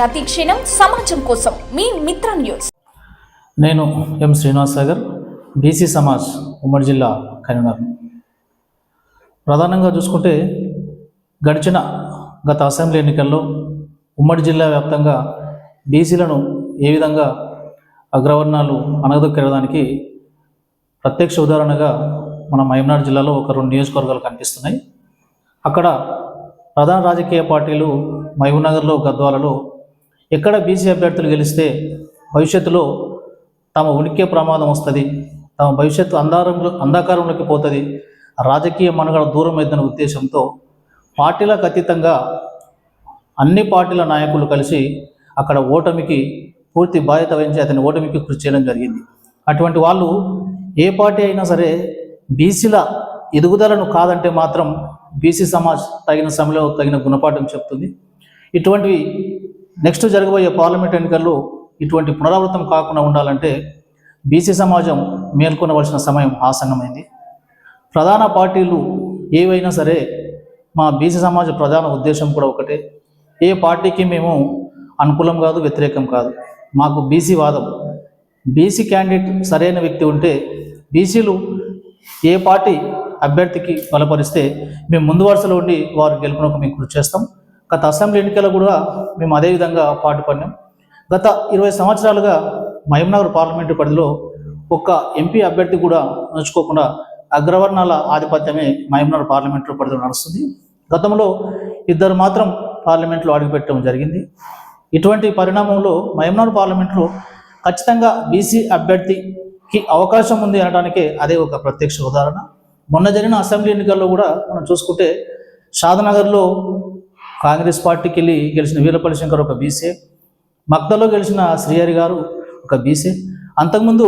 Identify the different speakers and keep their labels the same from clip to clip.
Speaker 1: ప్రతి క్షణం సమాజం కోసం మీ మిత్ర న్యూస్.
Speaker 2: నేను ఎం శ్రీనివాస్ సాగర్ బీసీ సమాజ్ ఉమ్మడి జిల్లా కన్వీనర్. ప్రధానంగా చూసుకుంటే గడిచిన గత అసెంబ్లీ ఎన్నికల్లో ఉమ్మడి జిల్లా వ్యాప్తంగా బీసీలను ఏ విధంగా అగ్రవర్ణాలు అనగదొక్కేయడానికి ప్రత్యక్ష ఉదాహరణగా మన మహమ్నాడు జిల్లాలో ఒక రెండు నియోజకవర్గాలు కనిపిస్తున్నాయి. అక్కడ ప్రధాన రాజకీయ పార్టీలు మహబూబ్నగర్లో గద్వాలలో ఎక్కడ బీసీ అభ్యర్థులు గెలిస్తే భవిష్యత్తులో తమ ఉనికి ప్రమాదం వస్తుంది తమ భవిష్యత్తు అంధారంలో అంధకారంలోకి పోతుంది. రాజకీయ మనుగడ దూరం అవుతున్న ఉద్దేశంతో పార్టీలకు అతీతంగా అన్ని పార్టీల నాయకులు కలిసి అక్కడ ఓటమికి పూర్తి బాధ్యత వహించి అతని ఓటమికి కృషి చేయడం జరిగింది. అటువంటి వాళ్ళు ఏ పార్టీ అయినా సరే బీసీల ఎదుగుదలను కాదంటే మాత్రం బీసీ సమాజ్ తగిన సమయంలో తగిన గుణపాఠం చెప్తుంది. ఇటువంటివి నెక్స్ట్ జరగబోయే పార్లమెంట్ ఎన్నికల్లో ఇటువంటి పునరావృతం కాకుండా ఉండాలంటే బీసీ సమాజం మేల్కొనవలసిన సమయం ఆసన్నమైంది. ప్రధాన పార్టీలు ఏవైనా సరే మా బీసీ సమాజ ప్రధాన ఉద్దేశం కూడా ఒకటే. ఏ పార్టీకి మేము అనుకూలం కాదు వ్యతిరేకం కాదు. మాకు బీసీ వాదం. బీసీ క్యాండిడేట్ సరైన వ్యక్తి ఉంటే బీసీలు ఏ పార్టీ అభ్యర్థికి బలపరిస్తే మేము ముందు వరుసలో ఉండి వారు గెలుపునకు మేము కృషి చేస్తాం. గత అసెంబ్లీ ఎన్నికల్లో కూడా మేము అదే విధంగా పాటుపడినాం గత ఇరవై సంవత్సరాలుగా మహబూబ్నగర్ పార్లమెంటు పరిధిలో ఒక్క ఎంపీ అభ్యర్థి కూడా నడుచుకోకుండా అగ్రవర్ణాల ఆధిపత్యమే మహబూబ్నగర్ పార్లమెంటు పరిధిలో నడుస్తుంది. గతంలో ఇద్దరు మాత్రం పార్లమెంట్లో అడుగుపెట్టడం జరిగింది. ఇటువంటి పరిణామంలో మహబూబ్నగర్ పార్లమెంట్లో ఖచ్చితంగా బీసీ అభ్యర్థికి అవకాశం ఉంది అనడానికే అదే ఒక ప్రత్యక్ష ఉదాహరణ. మొన్న జరిగిన అసెంబ్లీ ఎన్నికల్లో కూడా మనం చూసుకుంటే షాదనగర్లో కాంగ్రెస్ పార్టీకి వెళ్ళి గెలిచిన వీరపల్లి శంకర్ ఒక బీసీ మక్తలో గెలిచిన శ్రీహరి గారు ఒక బీసీ. అంతకుముందు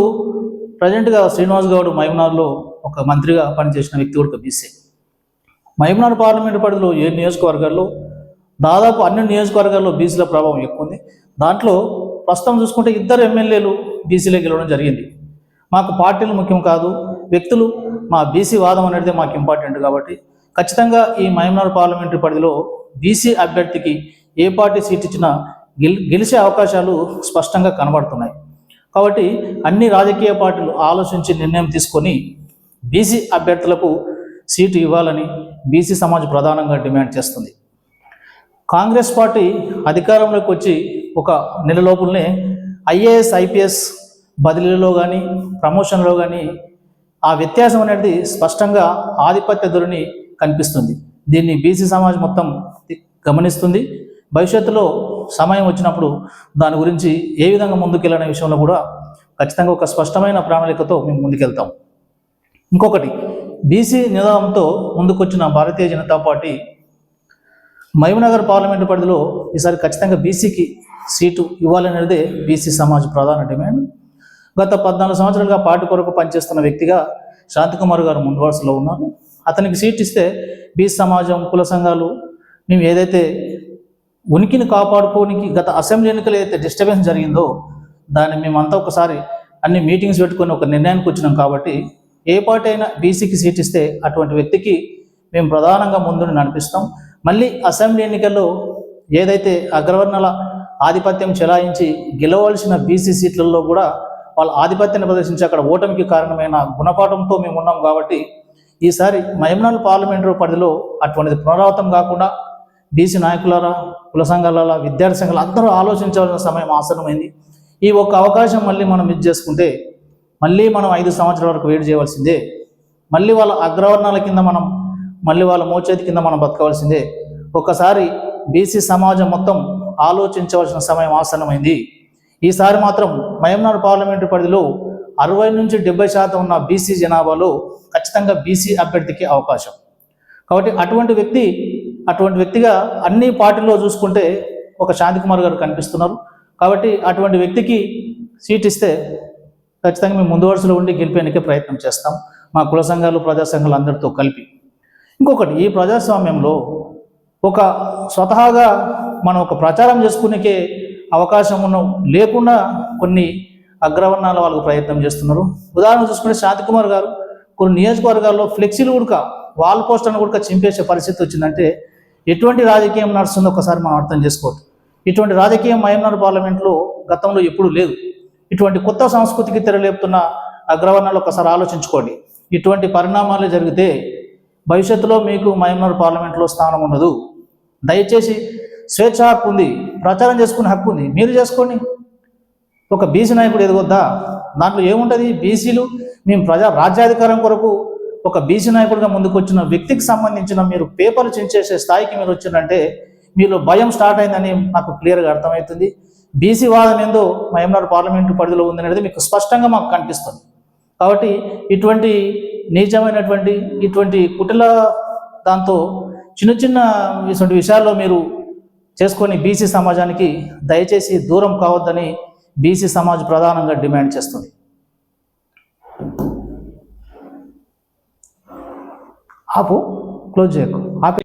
Speaker 2: ప్రజెంట్గా శ్రీనివాస్ గౌడ్ మహబూబ్నగర్లో ఒక మంత్రిగా పనిచేసిన వ్యక్తి కూడా ఒక బీసీ. మహబూబ్నగర్ పార్లమెంటు పరిధిలో ఏ నియోజకవర్గాల్లో దాదాపు అన్ని నియోజకవర్గాల్లో బీసీల ప్రభావం ఎక్కువ ఉంది. దాంట్లో ప్రస్తుతం చూసుకుంటే ఇద్దరు ఎమ్మెల్యేలు బీసీలో గెలవడం జరిగింది. మాకు పార్టీలు ముఖ్యం కాదు వ్యక్తులు మా బీసీ వాదం అనేది మాకు ఇంపార్టెంట్ కాబట్టి ఖచ్చితంగా ఈ మహబూబ్నగర్ పార్లమెంటరీ పరిధిలో బీసీ అభ్యర్థికి ఏ పార్టీ సీట్ ఇచ్చినా గెలిచే అవకాశాలు స్పష్టంగా కనబడుతున్నాయి. కాబట్టి అన్ని రాజకీయ పార్టీలు ఆలోచించి నిర్ణయం తీసుకొని బీసీ అభ్యర్థులకు సీటు ఇవ్వాలని బీసీ సమాజ్ ప్రధానంగా డిమాండ్ చేస్తుంది. కాంగ్రెస్ పార్టీ అధికారంలోకి వచ్చి ఒక నెల లోపులనే ఐఏఎస్ ఐపీఎస్ బదిలీలో కానీ ప్రమోషన్లో కానీ ఆ వ్యత్యాసం అనేది స్పష్టంగా ఆధిపత్య ధోరణి కనిపిస్తుంది. దీన్ని బీసీ సమాజ్ మొత్తం గమనిస్తుంది. భవిష్యత్తులో సమయం వచ్చినప్పుడు దాని గురించి ఏ విధంగా ముందుకెళ్ళనే విషయంలో కూడా ఖచ్చితంగా ఒక స్పష్టమైన ప్రణాళికతో మేము ముందుకెళ్తాం. ఇంకొకటి బీసీ నిదానంతో ముందుకొచ్చిన భారతీయ జనతా పార్టీ మహిమనగర్ పార్లమెంటు పరిధిలో ఈసారి ఖచ్చితంగా బీసీకి సీటు ఇవ్వాలనేదే బీసీ సమాజ్ ప్రధాన డిమాండ్. గత పద్నాలుగు సంవత్సరాలుగా పార్టీ కొరకు పనిచేస్తున్న వ్యక్తిగా శాంతికుమార్ గారు ముందు వరుసలో ఉన్నారు. అతనికి సీట్ ఇస్తే బీసీ సమాజం కుల సంఘాలు మేము ఏదైతే ఉనికిని కాపాడుకోనికి గత అసెంబ్లీ ఎన్నికలు ఏదైతే డిస్టర్బెన్స్ జరిగిందో దాన్ని మేమంతా ఒకసారి అన్ని మీటింగ్స్ పెట్టుకొని ఒక నిర్ణయానికి వచ్చినాం కాబట్టి ఏ పార్టీ అయినా బీసీకి సీట్ ఇస్తే అటువంటి వ్యక్తికి మేము ప్రధానంగా ముందుని నడిపిస్తాం. మళ్ళీ అసెంబ్లీ ఎన్నికల్లో ఏదైతే అగ్రవర్ణాల ఆధిపత్యం చెలాయించి గెలవలసిన బీసీ సీట్లలో కూడా వాళ్ళ ఆధిపత్యాన్ని ప్రదర్శించి అక్కడ ఓటమికి కారణమైన గుణపాఠంతో మేము ఉన్నాం కాబట్టి ఈసారి మహమ్నాల్ పార్లమెంటరీ పరిధిలో అటువంటిది పునరావృతం కాకుండా బీసీ నాయకులారా కుల సంఘాల విద్యార్థి సంఘాలు అందరూ ఆలోచించవలసిన సమయం ఆసనమైంది ఈ ఒక్క అవకాశం మళ్ళీ మనం మిస్ చేసుకుంటే మళ్ళీ మనం ఐదు సంవత్సరాల వరకు వెయిట్ చేయవలసిందే. మళ్ళీ వాళ్ళ అగ్రవర్ణాల కింద మనం మళ్ళీ వాళ్ళ మోచేతి కింద మనం బతకవలసిందే. ఒక్కసారి బీసీ సమాజం మొత్తం ఆలోచించవలసిన సమయం ఆసన్నమైంది. ఈసారి మాత్రం మయంనాడు పార్లమెంటు పరిధిలో అరవై నుంచి డెబ్బై శాతం ఉన్న బీసీ జనాభాలో ఖచ్చితంగా బీసీ అభ్యర్థికి అవకాశం. కాబట్టి అటువంటి వ్యక్తి అటువంటి వ్యక్తిగా అన్ని పార్టీల్లో చూసుకుంటే ఒక శాంతికుమార్ గారు కనిపిస్తున్నారు. కాబట్టి అటువంటి వ్యక్తికి సీట్ ఇస్తే ఖచ్చితంగా మేము ముందు వరుసలో ఉండి గెలిపేందుకే ప్రయత్నం చేస్తాం. మా కుల సంఘాలు ప్రజా సంఘాలు అందరితో కలిపి. ఇంకొకటి ఈ ప్రజాస్వామ్యంలో ఒక స్వతహాగా మనం ఒక ప్రచారం చేసుకునేకే అవకాశం ఉన్న లేకుండా కొన్ని అగ్రవర్ణాల వాళ్ళకు ప్రయత్నం చేస్తున్నారు. ఉదాహరణ చూసుకుంటే శాంతికుమార్ గారు కొన్ని నియోజకవర్గాల్లో ఫ్లెక్సీలు కూడా వాల్ పోస్టర్ను కూడా చింపేసే పరిస్థితి వచ్చిందంటే ఎటువంటి రాజకీయం నడుస్తుందో ఒకసారి మనం అర్థం చేసుకోవచ్చు. ఇటువంటి రాజకీయం మయన్మార్ పార్లమెంట్లో గతంలో ఎప్పుడూ లేదు. ఇటువంటి కొత్త సంస్కృతికి తెరలేపుతున్న అగ్రవర్ణాలు ఒకసారి ఆలోచించుకోండి. ఇటువంటి పరిణామాలు జరిగితే భవిష్యత్తులో మీకు మయన్మార్ పార్లమెంట్లో స్థానం ఉండదు. దయచేసి స్వేచ్ఛ హక్కు ఉంది. ప్రచారం చేసుకునే హక్కు ఉంది. మీరు చేసుకోండి. ఒక బీసీ నాయకుడు ఎదగొద్దా? దాంట్లో ఏముంటుంది? బీసీలు మేము ప్రజా రాజ్యాధికారం కొరకు ఒక బీసీ నాయకుడిగా ముందుకు వచ్చిన వ్యక్తికి సంబంధించిన మీరు పేపర్లు చించేసే స్థాయికి మీరు వచ్చిందంటే మీలో భయం స్టార్ట్ అయిందని నాకు క్లియర్గా అర్థమవుతుంది. బీసీ వాదన ఏందో మహమ్నాడు పార్లమెంటు పరిధిలో ఉందనేది మీకు స్పష్టంగా మాకు కనిపిస్తుంది. కాబట్టి ఇటువంటి నీచమైనటువంటి ఇటువంటి కుటిల దాంతో చిన్న చిన్న ఇటువంటి విషయాల్లో మీరు చేసుకొని బీసీ సమాజానికి దయచేసి దూరం కావద్దని బీసీ సమాజ్ ప్రధానంగా డిమాండ్ చేస్తుంది. ఆపు క్లోజ్ చేయకు. ఆపే